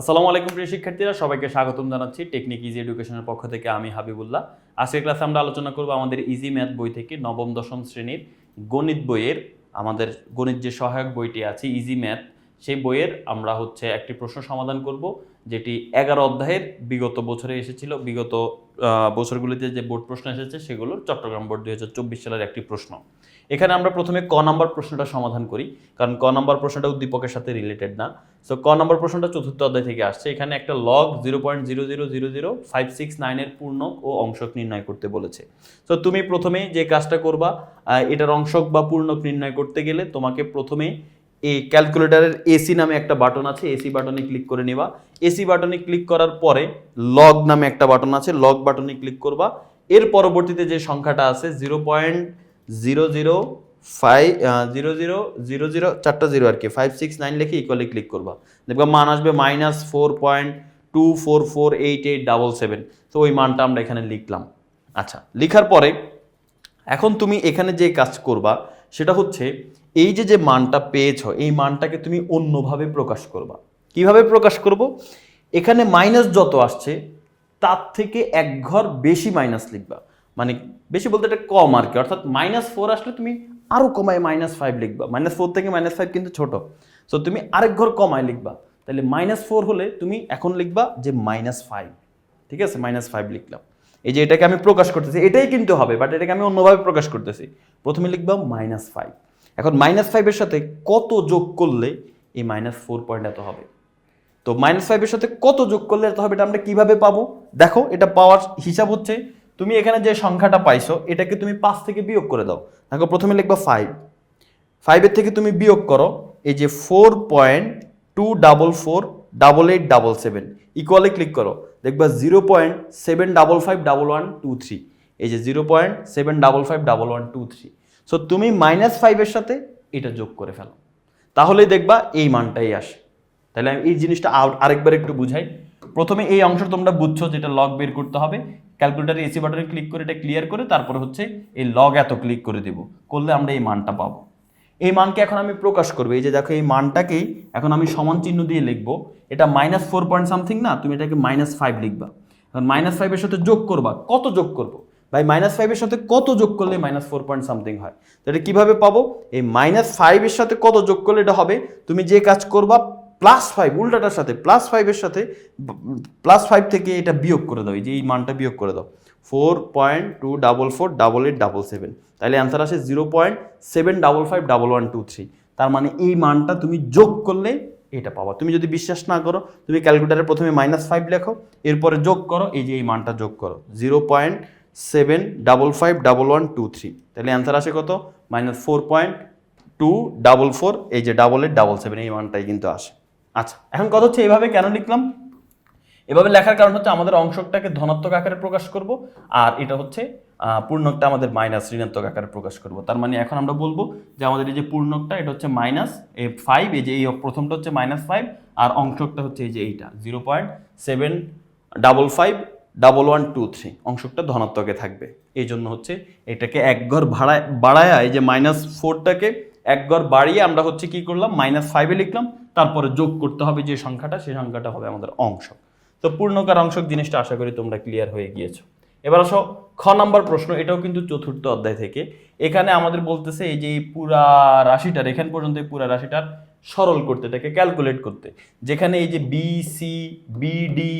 আসসালামু আলাইকুম প্রিয় শিক্ষার্থীরা, সবাইকে স্বাগতম জানাচ্ছি টেকনিক ইজি এডুকেশনের পক্ষ থেকে আমি হাবিবুল্লাহ। আজকের ক্লাসে আমরা আলোচনা করব আমাদের ইজি ম্যাথ বই থেকে নবম দশম শ্রেণির গণিত বইয়ের, আমাদের গণিত যে সহায়ক বইটি আছে ইজি ম্যাথ সেই বইয়ের আমরা হচ্ছে একটি প্রশ্ন সমাধান করব, যেটি এগারো অধ্যায়ের বিগত বছরে এসেছিল। বিগত বছরগুলিতে যে বোর্ড প্রশ্ন এসেছে, সেগুলো চট্টগ্রাম বোর্ড দুই হাজার চব্বিশ সালের একটি প্রশ্ন। এখানে আমরা প্রথমে ক নম্বর প্রশ্নটা সমাধান করি, কারণ ক নম্বর প্রশ্নটা উদ্দীপকের সাথে রিলেটেড না। সো ক নম্বর প্রশ্নটা চতুর্থ অধ্যায় থেকে আসছে। এখানে একটা log zero point zero zero zero zero five six নাইনের পূর্ণক ও অংশক নির্ণয় করতে বলেছে। তো তুমি প্রথমে যে কাজটা করবা এটার অংশক বা পূর্ণক নির্ণয় করতে গেলে তোমাকে প্রথমে এই ক্যালকুলেটারের এসি নামে একটা বাটন আছে এসি বাটনে ক্লিক করে নেবা। এসি বাটনে ক্লিক করার পরে লগ নামে একটা বাটন আছে লগ বাটনে ক্লিক করবা। এর পরবর্তীতে যে সংখ্যাটা আছে zero point zero zero five zero zero zero zero চারটা জিরো আর কি ফাইভ সিক্স নাইন লিখে ইকুয়ালি ক্লিক করবা। দেখবা মান আসবে minus four point two four four eight eight double seven তো ওই মানটা আমরা এখানে লিখলাম। আচ্ছা লিখার পরে এখন তুমি এখানে যে কাজ করবা সেটা হচ্ছে, এই যে যে মানটা পেয়েছ, এই মানটাকে তুমি অন্যভাবে প্রকাশ করবা। কীভাবে প্রকাশ করব? এখানে মাইনাস যত আসছে, তার থেকে এক ঘর বেশি মাইনাস লিখবা। মানে বেশি বলতে এটা কম আর কি, অর্থাৎ মাইনাস ফোর আসলে তুমি আরও কমায় মাইনাস ফাইভ লিখবা। মাইনাস ফোর থেকে মাইনাস ফাইভ কিন্তু ছোট। সো তুমি আরেক ঘর কমায় লিখবা। তাহলে মাইনাস ফোর হলে তুমি এখন লিখবা যে মাইনাস ফাইভ ঠিক আছে? মাইনাস ফাইভ লিখলাম। এই যে এটাকে আমি প্রকাশ করতেছি, এটাই কিন্তু হবে বাট এটাকে আমি অন্যভাবে প্রকাশ করতেছি। প্রথমে লিখবা মাইনাস ফাইভ এখন মাইনাস ফাইভের সাথে কত যোগ করলে এই মাইনাস ফোর পয়েন্ট এত হবে? তো মাইনাস ফাইভের সাথে কত যোগ করলে এত হবে এটা আমরা কীভাবে পাবো? দেখো, এটা পাওয়ার হিসাব হচ্ছে, তুমি এখানে যে সংখ্যাটা পাইছো, এটাকে তুমি পাঁচ থেকে বিয়োগ করে দাও। দেখো, প্রথমে লিখবা ফাইভ ফাইভের থেকে তুমি বিয়োগ করো, এই যে four point two double four double eight double seven ইকুয়ালে click করো। দেখবা zero point seven double five double one two three এই যে zero point seven double five double one two three so তুমি মাইনাস ফাইভের সাথে এটা যোগ করে ফেলো। তাহলেই দেখবা এই মানটাই আসে। তাহলে আমি এই জিনিসটা আর- আরেকবার একটু বুঝাই। প্রথমে এই অংশ তোমরা বুঝছ যেটা লগ বের করতে হবে। ক্যালকুলেটারে এসি বাটনে ক্লিক করে এটা ক্লিয়ার করে, তারপরে হচ্ছে এই লগ এত ক্লিক করে দেব। করলে আমরা এই মানটা পাবো। এই মানকে এখন আমি প্রকাশ করব। এই যে দেখো, এই মানটাকেই এখন আমি সমান চিহ্ন দিয়ে লিখব। এটা মাইনাস ফোর পয়েন্ট সামথিং না, তুমি এটাকে মাইনাস ফাইভ লিখবা। এখন মাইনাস ফাইভের সাথে যোগ করবা, কত যোগ করব? ভাই মাইনাস ফাইভের সাথে কত যোগ করলে মাইনাস ফোর পয়েন্ট সামথিং হয়? তো এটা কীভাবে পাবো? এই মাইনাস ফাইভের সাথে কত যোগ করলে এটা হবে? তুমি যে কাজ করবা প্লাস ফাইভ উল্টাটার সাথে প্লাস ফাইভের সাথে প্লাস ফাইভ থেকে এটা বিয়োগ করে দাও। এই যে এই মানটা বিয়োগ করে দাও। Four point two double four double eight double seven তাহলে অ্যান্সার আসে zero point seven double five double one two three তার মানে এই মানটা তুমি যোগ করলে এটা পাবা। তুমি যদি বিশ্বাস না করো, তুমি ক্যালকুলেটারে প্রথমে মাইনাস ফাইভ লেখো, এরপরে যোগ করো, এই যে এই মানটা যোগ করো। Zero point seven double five double one two three তাহলে অ্যান্সার আসে কত? Minus four point two double four এই যে ডাবল এইট ডাবল সেভেন এই মানটাই কিন্তু আসে। আচ্ছা এখন কথা হচ্ছে? এইভাবে কেন লিখলাম? এভাবে লেখার কারণ হচ্ছে আমাদের অংশটাকে ধনাত্মক আকারে প্রকাশ করব, আর এটা হচ্ছে পূর্ণকটা আমাদের মাইনাস ঋণাত্মক আকারে প্রকাশ করব। তার মানে এখন আমরা বলব যে আমাদের এই যে পূর্ণকটা, এটা হচ্ছে মাইনাস এ ফাইভ এই যে এই প্রথমটা হচ্ছে মাইনাস ফাইভ আর অংশকটা হচ্ছে এই যে এইটা zero point seven double five double one two three অংশকটা ধনাত্মকে থাকবে। এই জন্য হচ্ছে এটাকে এক ঘর ভাড়ায়, বাড়ায় এই যে মাইনাস ফোরটাকে এক ঘর বাড়িয়ে আমরা হচ্ছে কি করলাম মাইনাস ফাইভে লিখলাম, তারপরে যোগ করতে হবে যে সংখ্যাটা সেই সংখ্যাটা হবে আমাদের অংশক তো পূর্ণকার অংশক জিনিসটা আশা করি তোমরা ক্লিয়ার হয়ে গিয়েছো। এবার আসো, খ নাম্বার প্রশ্ন, এটাও কিন্তু চতুর্থ অধ্যায় থেকে। এখানে আমাদের বলতেছে এই যে পুরা রাশিটার, এখান পর্যন্ত পুরা রাশিটার সরল করতে, এটাকে ক্যালকুলেট করতে। যেখানে এই যে বি সি বি ডি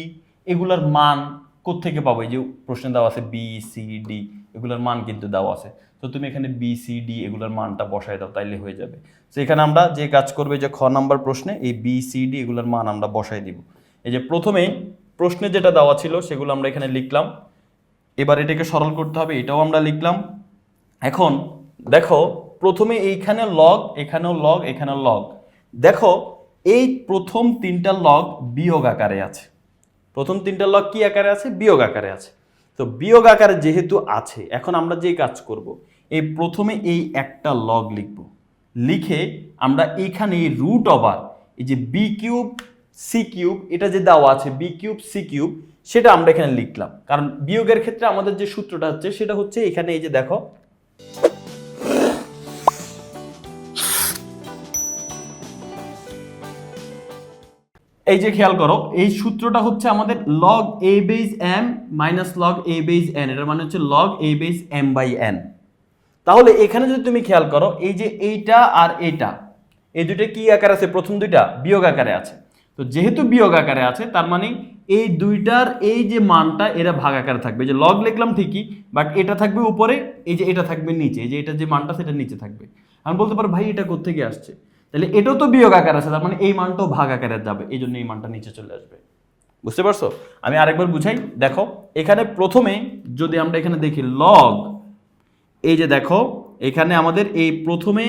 এগুলার মান কোত্থেকে পাবো? এই যে প্রশ্নে দেওয়া আছে বি সি ডি এগুলোর মান কিন্তু দেওয়া আছে। তো তুমি এখানে বি সি ডি এগুলোর মানটা বসায় দাও, তাইলে হয়ে যাবে। তো এখানে আমরা যে কাজ করবে যে খ নাম্বার প্রশ্নে, এই বি সি ডি এগুলোর মান আমরা বসাই দিব। এই যে প্রথমেই প্রশ্নে যেটা দেওয়া ছিল সেগুলো আমরা এখানে লিখলাম। এবার এটাকে সরল করতে হবে, এটাও আমরা লিখলাম। এখন দেখো, প্রথমে এইখানে লগ এখানেও লগ এখানে লগ দেখো, এই প্রথম তিনটা লগ বিয়োগ আকারে আছে। প্রথম তিনটা লগ কি আকারে আছে? বিয়োগ আকারে আছে। তো বিয়োগ আকারে যেহেতু আছে, এখন আমরা যে কাজ করব, এই প্রথমে এই একটা লগ লিখব। লিখে আমরা এখানে রুট ওভার এই যে বি কিউব সি কিউব এটা যে দেওয়া আছে বি কিউব সি কিউব সেটা আমরা এখানে লিখলাম। কারণ বিয়োগের ক্ষেত্রে আমাদের যে সূত্রটা হচ্ছে, সেটা হচ্ছে এখানে এই যে দেখো। এই যে খেয়াল করো, এই সূত্রটা হচ্ছে আমাদের log a base m minus log a base n এটার মানে হচ্ছে log a base m by n তাহলে এখানে যদি তুমি খেয়াল করো, এই যে এইটা আর এইটা এই দুটো কি আকারে আছে? প্রথম দুইটা বিয়োগ আকারে আছে। তো যেহেতু বিয়োগ আকারে আছে, তার মানে এই দুইটার এই যে মানটা এরা ভাগ আকারে থাকবে। যে লগ লিখলাম ঠিকই বাট এটা থাকবে উপরে, এই যে এটা থাকবে নিচে যে এটা যে মানটা, সেটা নিচে থাকবে। আমি বলতে পারো, ভাই, এটা কোথেকে আসছে? তাহলে এটাও তো বিয়োগ আকার আছে, তার মানে এই মানটাও ভাগ আকারে যাবে, এই জন্য এই মানটা নিচে চলে আসবে। বুঝতে পারছ? আমি আরেকবার বুঝাই, দেখো, এখানে প্রথমে যদি আমরা এখানে দেখি লগ এই যে দেখো, এখানে আমাদের এই প্রথমে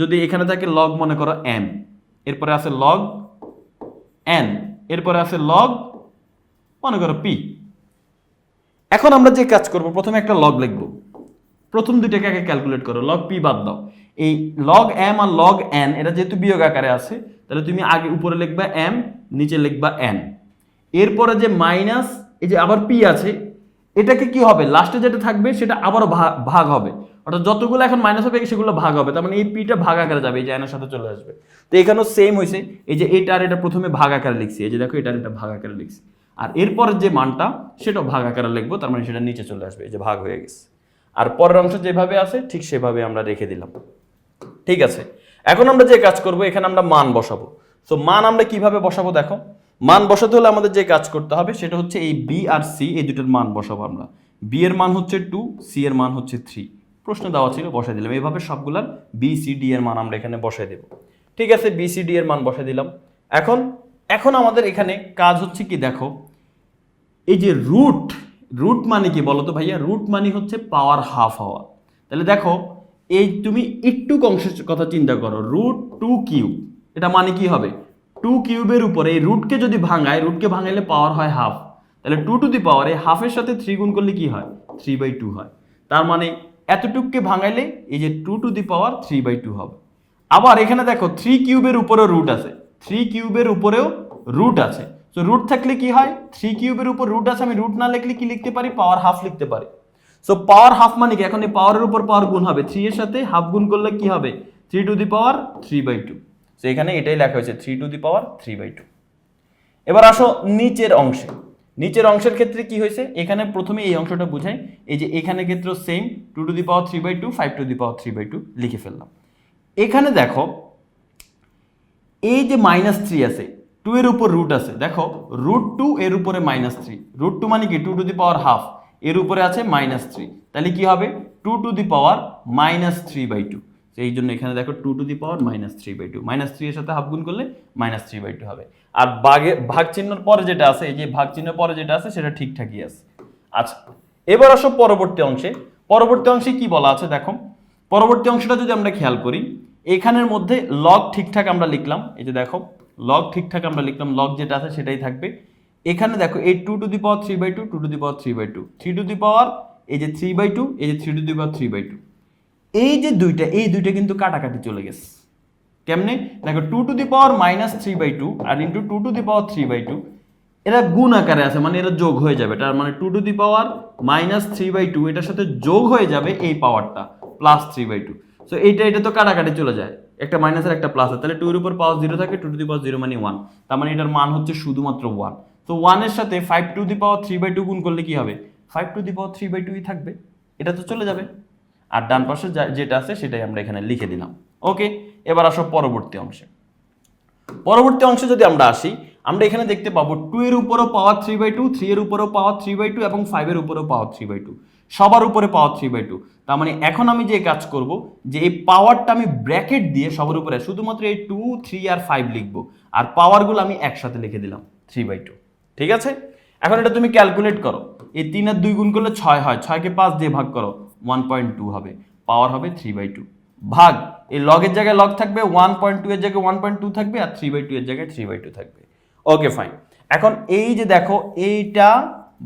যদি এখানে থাকে লগ মনে করো এম এরপরে আছে লগ এন এরপরে আছে লগ মনে করো পি এখন আমরা যে কাজ করব, প্রথমে একটা লগ লিখব। প্রথম দুইটাকে আগে ক্যালকুলেট করো লগ পি বাদ দাও। এই লগ এম আর লগ এন এটা যেহেতু বিয়োগ আকারে আছে, তাহলে তুমি আগে উপরে লিখবা এম নিচে লিখবা এন এরপরে যে মাইনাস এই যে আবার পি আছে, এটাকে কি হবে? লাস্টে যেটা থাকবে, সেটা আবারও ভাগ হবে। অর্থাৎ যতগুলো এখন মাইনাস হবে, সেগুলো ভাগ হবে। তার মানে এই পিটা ভাগ আকারে যাবে, এই যে এনের সাথে চলে আসবে। তো এখানেও সেম হয়েছে এই যে এটা আর এটা প্রথমে ভাগ আকারে লিখছি। এই যে দেখো এটা আর এটা ভাগ আকারে লিখছি। আর এরপরের যে মানটা, সেটাও ভাগ আকারে লিখব, তার মানে সেটা নিচে চলে আসবে, এই যে ভাগ হয়ে গেছে। আর পরের অংশ যেভাবে আছে, ঠিক সেভাবে আমরা রেখে দিলাম। ঠিক আছে? এখন আমরা যে কাজ করব, এখানে আমরা মান বসাবো। তো মান আমরা কীভাবে বসাবো দেখো? মান বসাতে হলে আমাদের যে কাজ করতে হবে, সেটা হচ্ছে এই বি আর সি এই দুটোর মান বসাবো আমরা। বি এর মান হচ্ছে টু সি এর মান হচ্ছে থ্রি প্রশ্ন দেওয়া ছিল, বসাই দিলাম। এইভাবে সবগুলার বি সি ডি এর মান আমরা এখানে বসাই দেব। ঠিক আছে বি সি ডি এর মান বসাই দিলাম। এখন এখন আমাদের এখানে কাজ হচ্ছে কি দেখো? এই যে রুট রুট মানে কি বলো তো ভাইয়া? রুট মানে হচ্ছে পাওয়ার হাফ হওয়া। তাহলে দেখো, এই তুমি একটু অংশের কথা চিন্তা করো। রুট টু কিউব এটা মানে কি হবে? টু কিউবের উপরে এই রুটকে যদি ভাঙায় রুটকে ভাঙাইলে পাওয়ার হয় হাফ তাহলে টু টু দি পাওয়ার এই হাফের সাথে থ্রি গুণ করলে কি হয়? থ্রি বাই টু হয়। তার মানে এতটুককে ভাঙাইলে এই যে two to the power three by two হবে। আবার এখানে দেখো থ্রি কিউবের উপরেও রুট আছে। থ্রি কিউবের উপরেও রুট আছে। তো রুট থাকলে কি হয়? থ্রি কিউবের উপর রুট আছে, আমি রুট না লিখলে কি লিখতে পারি? পাওয়ার হাফ লিখতে পারি। সো পাওয়ার হাফ মানে কি? এখন এই পাওয়ারের উপর পাওয়ার গুণ হবে। থ্রি এর সাথে হাফ গুণ করলে কি হবে? Three to the power three by two তো এখানে এটাই লেখা হয়েছে three to the power three by two এবার আসো নিচের অংশে। নিচের অংশের ক্ষেত্রে কি হয়েছে? এখানে প্রথমে এই অংশটা বুঝাই। এই যে এখানে ক্ষেত্রে same two to the power three by two, five to the power three by two লিখে ফেললাম। এখানে দেখো, এই যে মাইনাস থ্রি আছে টু এর উপর রুট আছে, দেখো রুট টু এর উপরে মাইনাস থ্রি রুট টু মানে কি? Two to the power half এর উপরে আছে মাইনাস থ্রি তাহলে কি হবে? Two to the power minus three by two এই জন্য এখানে দেখো two to the power minus three by two minus three এর সাথে হাফ গুণ করলে মাইনাস থ্রি বাই টু হবে। আর বাঘে ভাগ চিহ্নর পরে যেটা আছে, এই যে ভাগ চিহ্নের পরে যেটা আছে, সেটা ঠিকঠাকই আছে। আচ্ছা এবার আসো পরবর্তী অংশে। পরবর্তী অংশে কি বলা আছে? দেখো, পরবর্তী অংশটা যদি আমরা খেয়াল করি, এখানের মধ্যে লগ ঠিকঠাক আমরা লিখলাম। এই যে দেখো লগ ঠিকঠাক আমরা লিখলাম লগ যেটা আছে সেটাই থাকবে। এখানে দেখো, এই two to the power three by two two to the power three by two three to the power এই যে থ্রি বাই টু এই যে three to the power three by two এই যে দুইটা, এই দুইটা কিন্তু কাটাকাটি চলে গেছে। কেমনে? দেখো two to the power minus three by two R into two to the power three by two এরা গুণ আকারে আছে মানে এরা যোগ হয়ে যাবে। তার মানে two to the power minus three by two এটার সাথে যোগ হয়ে যাবে এই পাওয়ারটা plus three by two so এইটা, এটা তো কাটাকাটি চলে যায়। একটা মাইনাসের একটা প্লাস তাহলে টু এর উপর পাওয়ার জিরো থাকে two to the power zero মানে ওয়ান তার মানে এটার মান হচ্ছে শুধুমাত্র ওয়ান তো ওয়ানের সাথে five to the power three by two গুণ করলে কি হবে? Five to the power three by টুই থাকবে। এটা তো চলে যাবে। আর ডান পাশে যেটা আছে, সেটাই আমরা এখানে লিখে দিলাম। ওকে এবার আসো পরবর্তী অংশে। পরবর্তী অংশে যদি আমরা আসি আমরা এখানে দেখতে পাবো টু এর উপরও power three by two three এর উপরও পাওয়ার থ্রি বাই টু এবং ফাইভের উপরেও পাওয়ার থ্রি বাই টু সবার উপরে পাওয়ার থ্রি বাই টু তার মানে এখন আমি যে কাজ করব, যে এই পাওয়ারটা আমি ব্র্যাকেট দিয়ে সবার উপরে, শুধুমাত্র এই টু থ্রি আর ফাইভ লিখব। আর পাওয়ারগুলো আমি একসাথে লিখে দিলাম থ্রি বাই টু ঠিক আছে? এখন এটা তুমি ক্যালকুলেট করো। এই তিন আর দুই গুণ করলে ছয় হয়। ছয়কে পাঁচ দিয়ে ভাগ করো ওয়ান পয়েন্ট টু হবে। পাওয়ার হবে থ্রি বাই টু ভাগ। এই লগের জায়গায় লগ থাকবে ওয়ান পয়েন্ট টু এর জায়গায় ওয়ান পয়েন্ট টু থাকবে, আর থ্রি বাই টু এর জায়গায় থ্রি বাই টু থাকবে। ওকে ফাইন এখন এই যে দেখো, এইটা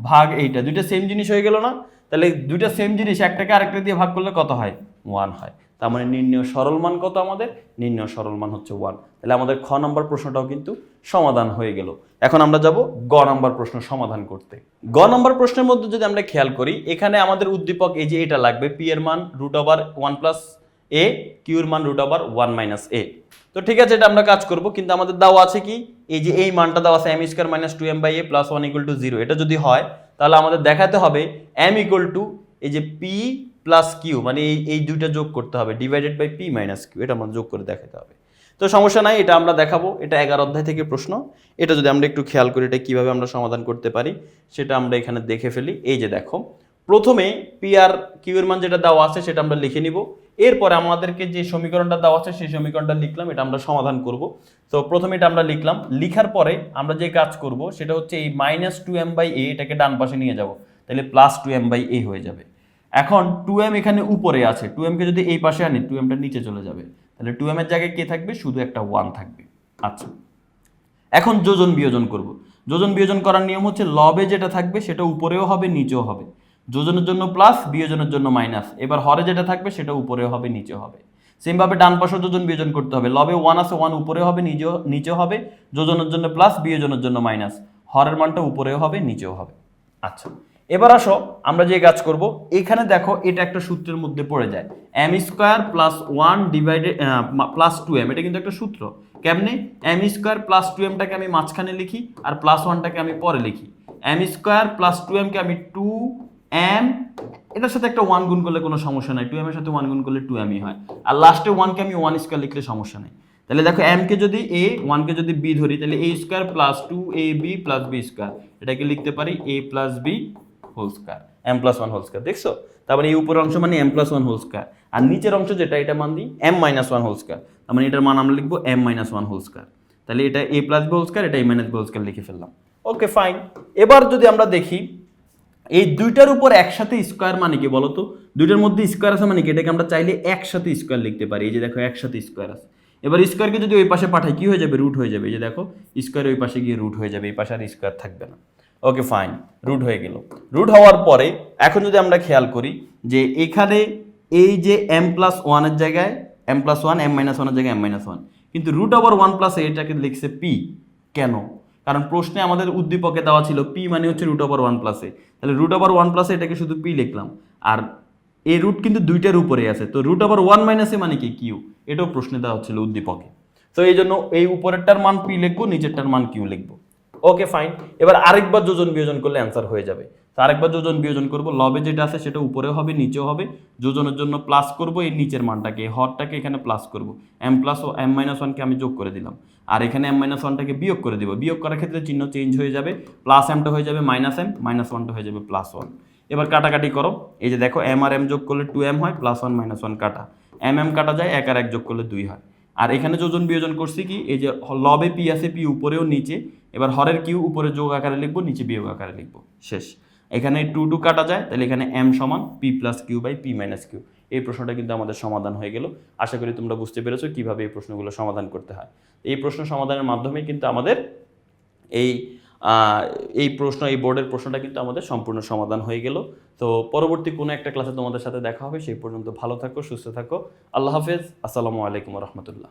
ভাগ এইটা, দুইটা সেম জিনিস হয়ে গেল না? তাহলে দুইটা সেম জিনিস একটাকে আরেকটা দিয়ে ভাগ করলে কত হয়? ওয়ান হয়। তার মানে নির্ণয় সরল মান কত আমাদের? নির্ণয় সরল মান হচ্ছে ওয়ান তাহলে আমাদের খ নম্বর প্রশ্নটাও কিন্তু সমাধান হয়ে গেল। এখন আমরা যাব গ নম্বর প্রশ্ন সমাধান করতে। গ নম্বর প্রশ্নের মধ্যে যদি আমরা খেয়াল করি, এখানে আমাদের উদ্দীপক এই যে এটা লাগবে পি এর মান root over one plus a কিউর মান root over one minus a তো ঠিক আছে, এটা আমরা কাজ করব, কিন্তু আমাদের দেওয়া আছে কি? এই যে এই মানটা দেওয়া আছে m square minus two m by a plus one equal to zero এটা যদি হয়, তাহলে আমাদের দেখাতে হবে এম ইকুয়াল টু এই যে পি প্লাস কিউ মানে এই এই দুইটা যোগ করতে হবে divided by p minus q এটা আমরা যোগ করে দেখাতে হবে। তো সমস্যা নাই, এটা আমরা দেখাবো, এটা এগারো অধ্যায় থেকে প্রশ্ন। এটা যদি আমরা একটু খেয়াল করি, এটা কীভাবে আমরা সমাধান করতে পারি, সেটা আমরা এখানে দেখে ফেলি। এই যে দেখো প্রথমে পি আর কিউ এর মান যেটা দেওয়া আছে সেটা আমরা লিখে নিব। এরপরে আমাদেরকে যে সমীকরণটা দেওয়া আছে সেই সমীকরণটা লিখলাম, এটা আমরা সমাধান করব। তো প্রথমে এটা আমরা লিখলাম। লিখার পরে আমরা যে কাজ করব সেটা হচ্ছে এই minus two m by a এটাকে ডান পাশে নিয়ে যাব। তাহলে plus two m by a হয়ে যাবে। এখন টু এম এখানে উপরে আছে। টু এমকে যদি এই পাশে আনি টু এমটা নিচে চলে যাবে। তাহলে টু এম এর জায়গায় কে থাকবে? শুধু একটা ওয়ান থাকবে। আচ্ছা। এখন যোজন বিয়োজন করব। যোজন বিয়োজন করার নিয়ম হচ্ছে লবে যেটা থাকবে সেটা উপরেও হবে, নিচেও হবে। যোজনের জন্য প্লাস বিয়োজনের জন্য মাইনাস এবার হরে যেটা থাকবে সেটা উপরেও হবে নিচেও হবে। সেমভাবে ডান পাশে যোজন বিয়োজন করতে হবে। লবে ওয়ান আছে ওয়ান উপরেও হবে নিচেও নিচেও হবে। যোজনের জন্য প্লাস বিয়োজনের জন্য মাইনাস হরের মানটা উপরেও হবে, নিচেও হবে। আচ্ছা এবার আসো, আমরা যে কাজ করব, এখানে দেখো এটা একটা সূত্রের মধ্যে পড়ে যায়। M square plus one divided plus two m এটা কিন্তু একটা সূত্র। কেমনে? এম স্কোয়ার প্লাস টু এমটাকে আমি মাঝখানে লিখি, আর প্লাস ওয়ানটাকে আমি পরে লিখি। এম স্কোয়ার প্লাস টু এমকে আমি টু এম এটার সাথে একটা ওয়ান গুণ করলে কোনো সমস্যা নাই। টু এম এর সাথে ওয়ান গুণ করলে টু এমই হয়। আর লাস্টে ওয়ানকে আমি ওয়ান স্কোয়ার লিখলে সমস্যা নেই। তাহলে দেখো এমকে যদি এ ওয়ানকে যদি বি ধরি, তাহলে a square plus two a b plus b square এটাকে লিখতে পারি a plus b whole square m plus one whole square দেখছ? তারপরে এই উপরের অংশ মানে m plus one whole square আর নিচের অংশ যেটা, এটা মান দিই m minus one whole square তার মানে এটার মান আমরা লিখব m minus one whole square তাহলে এটা a plus b whole square এটা a minus b whole square লিখে ফেললাম। ওকে ফাইন এবার যদি আমরা দেখি এই দুইটার উপর একসাথে স্কোয়ার মানে কি বলতো? দুইটার মধ্যে স্কোয়ার আছে মানে কি? এটাকে আমরা চাইলে একসাথে স্কোয়ার লিখতে পারি। এই যে দেখো, একসাথে স্কোয়ার আছে। এবার স্কোয়ারকে যদি ওই পাশে পাঠাই, কি হয়ে যাবে? রুট হয়ে যাবে। এই যে দেখো, স্কোয়ার ওই পাশে গিয়ে রুট হয়ে যাবে। এই পাশে আর স্কোয়ার থাকবে না। ওকে, ফাইন। রুট হয়ে গেল। রুট হওয়ার পরে, এখন যদি আমরা খেয়াল করি যে এখানে এই যে এম প্লাস ওয়ানের জায়গায় m plus one m minus ওয়ানের জায়গায় এম মাইনাস ওয়ান কিন্তু রুট ওভার ওয়ান প্লাস এটাকে লিখছে পি কেন? কারণ প্রশ্নে আমাদের উদ্দীপকে দেওয়া ছিল পি মানে হচ্ছে রুট ওভার ওয়ান প্লাসে তাহলে রুট ওভার ওয়ান প্লাসে এটাকে শুধু পি লিখলাম। আর এ রুট কিন্তু দুইটার উপরে আছে। তো রুট ওভার ওয়ান মাইনাসে মানে কি? কিউ এটাও প্রশ্নে দেওয়া হচ্ছিল উদ্দীপকে। তো এই জন্য এই উপরেরটার মান পি লিখব, নিচেরটার মান কিউ লিখব। ওকে ফাইন এবার আরেকবার যোজন বিয়োজন করলে অ্যান্সার হয়ে যাবে। তো আরেকবার যোজন বিয়োজন করব। লবে যেটা আছে সেটা উপরেও হবে, নিচেও হবে। যোজনের জন্য প্লাস করব এই নিচের মানটাকে এই হরটাকে এখানে প্লাস করব। এম প্লাস ও এম মাইনাস ওয়ানকে আমি যোগ করে দিলাম। আর এখানে এম মাইনাস ওয়ানটাকে বিয়োগ করে দিব। বিয়োগ করার ক্ষেত্রে চিহ্ন চেঞ্জ হয়ে যাবে। প্লাস এমটা হয়ে যাবে মাইনাস এম মাইনাস ওয়ানটা হয়ে যাবে প্লাস ওয়ান এবার কাটাকাটি করো। এই যে দেখো এম আর এম যোগ করলে টু এম হয় প্লাস ওয়ান মাইনাস ওয়ান কাটা। এম এম কাটা যায়, এক আর এক যোগ করলে দুই হয়। আর এখানে যোজন বিয়োজন করছি কি? এই যে লবে পি আছে পি উপরেও, নিচে। এবার হরের কিউ উপরে যোগ আকারে লিখব, নিচে বিয়োগ আকারে লিখব। শেষ। এখানে টু টু কাটা যায়, তাহলে এখানে এম সমান p plus q by p minus q এই প্রশ্নটা কিন্তু আমাদের সমাধান হয়ে গেল। আশা করি তোমরা বুঝতে পেরেছ কীভাবে এই প্রশ্নগুলো সমাধান করতে হয়। এই প্রশ্ন সমাধানের মাধ্যমে কিন্তু আমাদের এই এই প্রশ্ন, এই বোর্ডের প্রশ্নটা কিন্তু আমাদের সম্পূর্ণ সমাধান হয়ে গেল। তো পরবর্তী কোনো একটা ক্লাসে তোমাদের সাথে দেখা হবে। সেই পর্যন্ত ভালো থাকো, সুস্থ থাকো। আল্লাহ হাফেজ। আসসালামু আলাইকুম রহমতুল্লাহ।